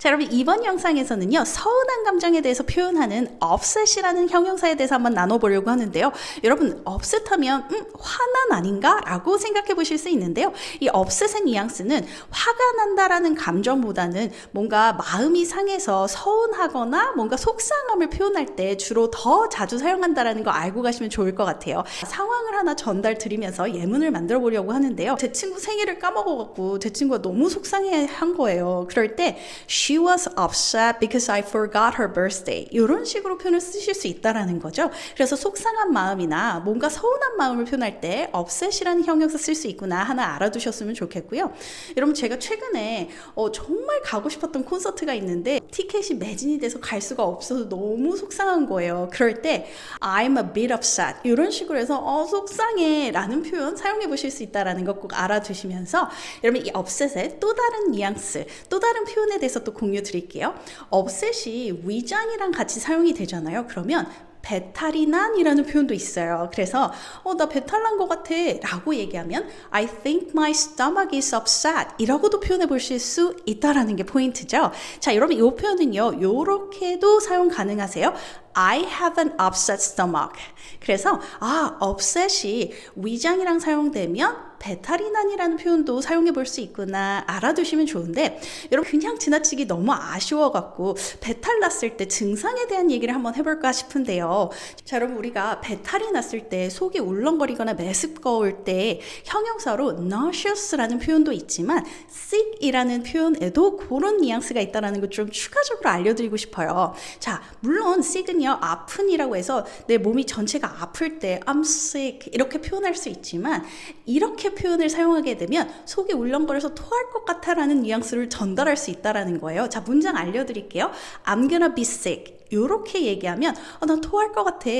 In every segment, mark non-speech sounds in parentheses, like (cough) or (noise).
자, 여러분 이번 영상에서는요. 서운한 감정에 대해서 표현하는 upset이라는 형용사에 대해서 한번 나눠보려고 하는데요. 여러분 upset 하면 음, 화난 아닌가? 라고 생각해 보실 수 있는데요. 이 upset의 뉘앙스는 화가 난다라는 감정보다는 뭔가 마음이 상해서 서운하거나 뭔가 속상함을 표현할 때 주로 더 자주 사용한다라는 거 알고 가시면 좋을 것 같아요. 상황을 하나 전달 드리면서 예문을 만들어 보려고 하는데요. 제 친구 생일을 까먹어갖고 제 친구가 너무 속상해 한 거예요. 그럴 때 she was upset because I forgot her birthday 이런 식으로 표현을 쓰실 수 있다라는 거죠. 그래서 속상한 마음이나 뭔가 서운한 마음을 표현할 때 upset이라는 형용사 쓸 수 있구나 하나 알아두셨으면 좋겠고요. 여러분 제가 최근에 어, 정말 가고 싶었던 콘서트가 있는데 티켓이 매진이 돼서 갈 수가 없어서 너무 속상한 거예요. 그럴 때 I'm a bit upset 이런 식으로 해서 어 속 상해 라는 표현 사용해 보실 수 있다라는 것 꼭 알아두시면서 여러분 이 upset의 또 다른 뉘앙스 또 다른 표현에 대해서 또 공유 드릴게요. upset이 위장이랑 같이 사용이 되잖아요. 그러면 배탈이 난이라는 표현도 있어요. 그래서 어 나 배탈 난 것 같아 라고 얘기하면 I think my stomach is upset 이라고도 표현해 보실 수 있다라는 게 포인트죠. 자 여러분 이 표현은요 요렇게도 사용 가능하세요. I have an upset stomach. 그래서 아 upset이 위장이랑 사용되면 배탈이 난이라는 표현도 사용해 볼 수 있구나 알아두시면 좋은데 여러분 그냥 지나치기 너무 아쉬워 갖고 배탈 났을 때 증상에 대한 얘기를 한번 해볼까 싶은데요. 자 여러분 우리가 배탈이 났을 때 속이 울렁거리거나 메스꺼울 때 형용사로 nauseous라는 표현도 있지만 sick이라는 표현에도 그런 뉘앙스가 있다는 것좀 추가적으로 알려드리고 싶어요. 자 물론 sick은 요 아픈이라고 해서 내 몸이 전체가 아플 때 I'm sick 이렇게 표현할 수 있지만 이렇게 표현을 사용하게 되면 속이 울렁거려서 토할 것 같아라는 뉘앙스를 전달할 수 있다라는 거예요. 자 문장 알려드릴게요. I'm gonna be sick. 이렇게 얘기하면 어, 나 토할 것 같아.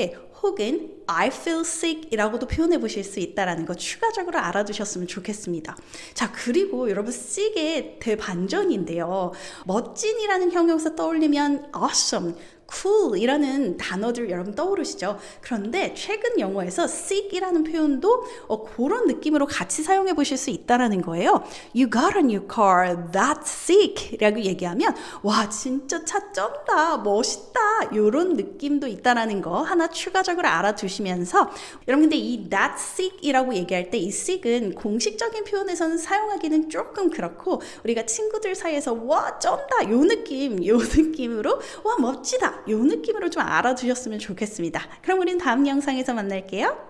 혹은 I feel sick 이라고도 표현해 보실 수 있다라는 거 추가적으로 알아두셨으면 좋겠습니다. 자, 그리고 여러분 sick의 대반전인데요. 멋진이라는 형용사 떠올리면 awesome, cool 이라는 단어들 여러분 떠오르시죠? 그런데 최근 영어에서 sick이라는 표현도 어, 그런 느낌으로 같이 사용해 보실 수 있다라는 거예요. You got a new car, that's sick 라고 얘기하면 와 진짜 차 쩐다, 멋있다 이런 느낌도 있다라는 거 하나 추가적 으로 알아두시면서 여러분 근데 이 that's sick 이라고 얘기할 때 이 sick은 공식적인 표현에서는 사용하기는 조금 그렇고 우리가 친구들 사이에서 와 쩐다 요 느낌 요 (laughs) 느낌으로 와 멋지다 요 느낌으로 좀 알아두셨으면 좋겠습니다. 그럼 우리는 다음 영상에서 만날게요.